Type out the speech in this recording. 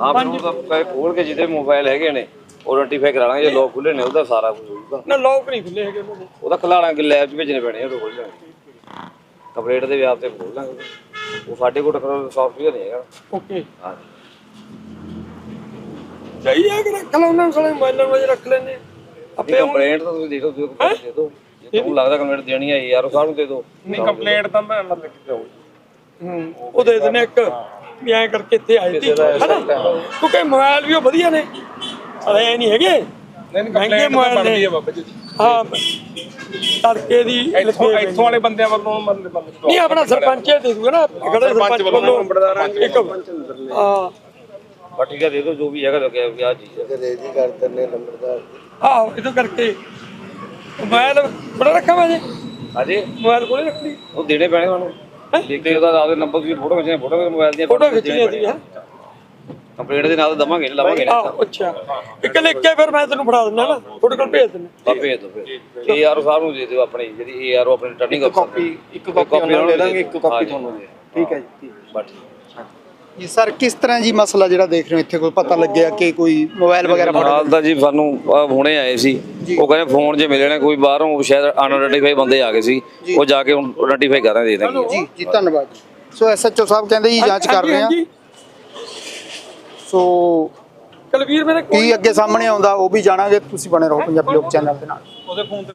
ਹਾਂ ਉਹ ਤਾਂ ਕਹੇ ਖੋਲ ਕੇ ਜਿਹਦੇ ਮੋਬਾਈਲ ਹੈਗੇ ਨੇ ਉਹ ਆਇਡੈਂਟੀਫਾਈ ਕਰਾ ਲਾਂਗੇ ਜੇ ਲੋਕ ਖੁੱਲੇ ਨੇ ਉਹਦਾ ਸਾਰਾ ਕੁਝ ਹੋਊਗਾ। ਨਾ ਲੋਕ ਨਹੀਂ ਖੁੱਲੇ ਹੈਗੇ ਉਹਨਾਂ ਦੇ। ਉਹਦਾ ਖਿਲਾਣਾ ਕਿ ਲੈਬ 'ਚ ਭੇਜਣੇ ਪੈਣੇ ਉਹ ਖੋਲ ਲਾਂਗੇ ਕੰਪਲੀਟ ਦੇ ਵਿਆਪ ਤੇ ਖੋਲ ਲਾਂਗੇ। ਉਹ ਸਾਡੇ ਕੋਲ ਸੌਫਟਵੇਅਰ ਨਹੀਂ ਹੈਗਾ। ਓਕੇ। ਹਾਂ ਚਾਹੀਏ ਕਿ ਰੱਖ ਲਾ ਉਹਨਾਂ ਨੂੰ ਸਾਲੇ ਮੋਬਾਈਲਾਂ ਵਿੱਚ ਰੱਖ ਲੈਣੇ ਆਪੇ ਕੰਪਲੇਂਟ ਤਾਂ ਤੁਸੀਂ ਦੇ ਦਿਓ ਦੇ ਦਿਓ ਦੇ ਦਿਓ। ਜੇ ਤੁਹਾਨੂੰ ਲੱਗਦਾ ਕੰਪਲੇਂਟ ਦੇਣੀ ਹੈ ਯਾਰ ਉਹ ਸਾਨੂੰ ਦੇ ਦਿਓ। ਨਹੀਂ ਕੰਪਲੇਂਟ ਤਾਂ ਮੈਂ ਮਤਲਬ ਕਿ ਜਾਊ ਹੂੰ, ਉਹ ਦੇ ਦਿੰਦੇ ਇੱਕ। ਵੀ ਐਂ ਕਰਕੇ ਇੱਥੇ ਆਏ ਸੀ। ਹਨਾ? ਕਿਉਂਕਿ ਮੋਬਾਈਲ ਵੀ ਉਹ ਵਧੀਆ ਨੇ। ਐ ਨਹੀਂ ਹੈਗੇ। ਨਹੀਂ ਮਹਿੰਗੇ ਤਾਂ ਮੋਬਾਈਲ ਨੇ। ਹੈ ਬਾਬਾ ਜੀ। ਹਾਂ। ਤੜਕੇ ਦੀ ਇੱਥੋਂ ਇੱਥੋਂ ਵਾਲੇ ਬੰਦਿਆਂ ਵੱਲੋਂ ਨਹੀਂ ਆਪਣਾ ਸਰਪੰਚ ਇਹ ਦੇ ਦੂਗਾ ਨਾ। ਖੜੇ ਸਰਪੰਚ ਵੱਲੋਂ ਇੱਕ ਹਾਂ ਬਸ ਠੀਕ ਹੈ। ਦੇ ਦਿਓ ਜੋ ਵੀ ਹੈਗਾ ਲੱਗਿਆ ਵੀ ਆਹ ਚੀਜ਼ ਹੈ ਰੇਜੀ ਕਰ ਦਿੰਦੇ ਨੰਬਰਦਾਰ ਆਹ ਇਹਦੋਂ ਕਰਕੇ ਮੋਬਾਈਲ ਬੜਾ ਰੱਖਾ ਮੈਂ ਜੀ। ਹਾਂਜੀ। ਮੋਬਾਈਲ ਕੋਲੇ ਰੱਖੀ ਉਹ ਦੇਣੇ ਪੈਣੇ ਤੁਹਾਨੂੰ ਦੇਖ ਕੇ ਉਹਦਾ ਆਪਦੇ ਨੰਬਰ ਦੀ ਫੋਟੋ ਖਿੱਚਣੀ ਫੋਟੋ ਮੋਬਾਈਲ ਦੀਆਂ ਫੋਟੋ ਖਿੱਚਣੀ ਸੀ ਹੈ। ਕੰਪਲੇਂਟ ਦੇ ਨਾਲ ਦਵਾਂਗੇ ਲਵਾਂਗੇ ਨਾ ਆਹ ਅੱਛਾ। ਇੱਕ ਲਿਖ ਕੇ ਫਿਰ ਮੈਂ ਤੈਨੂੰ ਫੜਾ ਦਿੰਦਾ ਨਾ ਤੁਹਾਡੇ ਕੋਲ ਭੇਜ ਦਿੰਦਾ। ਬਾ ਭੇਜ ਦਿਓ ਫਿਰ ਏਆਰ ਸਾਹਿਬ ਨੂੰ ਦੇ ਦਿਓ ਆਪਣੀ ਜਿਹੜੀ ਏਆਰ ਆਪਣੀ ਰਿਟਰਨਿੰਗ ਕਾਪੀ ਇੱਕ ਕਾਪੀ ਉਹਨਾਂ ਨੂੰ ਦੇ ਦਾਂਗੇ ਇੱਕ ਕਾਪੀ ਤੁਹਾਨੂੰ ਦੇ ਠੀਕ ਹੈ ਜੀ ਬਸ ਠੀਕ। ਜੀ ਸਰ ਕਿਸ ਤਰ੍ਹਾਂ ਜੀ ਮਸਲਾ ਜਿਹੜਾ ਦੇਖ ਰਹੇ ਹੋ ਇੱਥੇ? ਕੋਈ ਪਤਾ ਲੱਗਿਆ ਕਿ ਕੋਈ ਮੋਬਾਈਲ ਵਗੈਰਾ ਫੜ ਤਾਂ ਜੀ ਸਾਨੂੰ ਹੁਣੇ ਆਏ ਸੀ। ਉਹ ਕਹਿੰਦੇ ਫੋਨ 'ਚ ਮਿਲੇ ਨੇ ਕੋਈ ਬਾਹਰੋਂ ਸ਼ਾਇਦ ਅਨਆਇਡੈਂਟੀਫਾਈ ਬੰਦੇ ਆ ਗਏ ਸੀ ਉਹ ਜਾ ਕੇ ਹੁਣ ਆਇਡੈਂਟੀਫਾਈ ਕਰ ਰਹੇ ਦੇ ਦੇਣਗੇ। ਜੀ ਜੀ ਧੰਨਵਾਦ ਜੀ। ਸੋ ਐਸਐਚਓ ਸਾਹਿਬ ਕਹਿੰਦੇ ਜੀ ਜਾਂਚ ਕਰ ਰਹੇ ਆ। ਸੋ ਕੁਲਵੀਰ ਮੇਰੇ ਕੋਲ ਕੀ ਅੱਗੇ ਸਾਹਮਣੇ ਆਉਂਦਾ ਉਹ ਵੀ ਜਾਣਾਂਗੇ ਤੁਸੀਂ ਬਣੇ ਰਹੋ ਪੰਜਾਬੀ ਲੋਕ ਚੈਨਲ ਦੇ ਨਾਲ।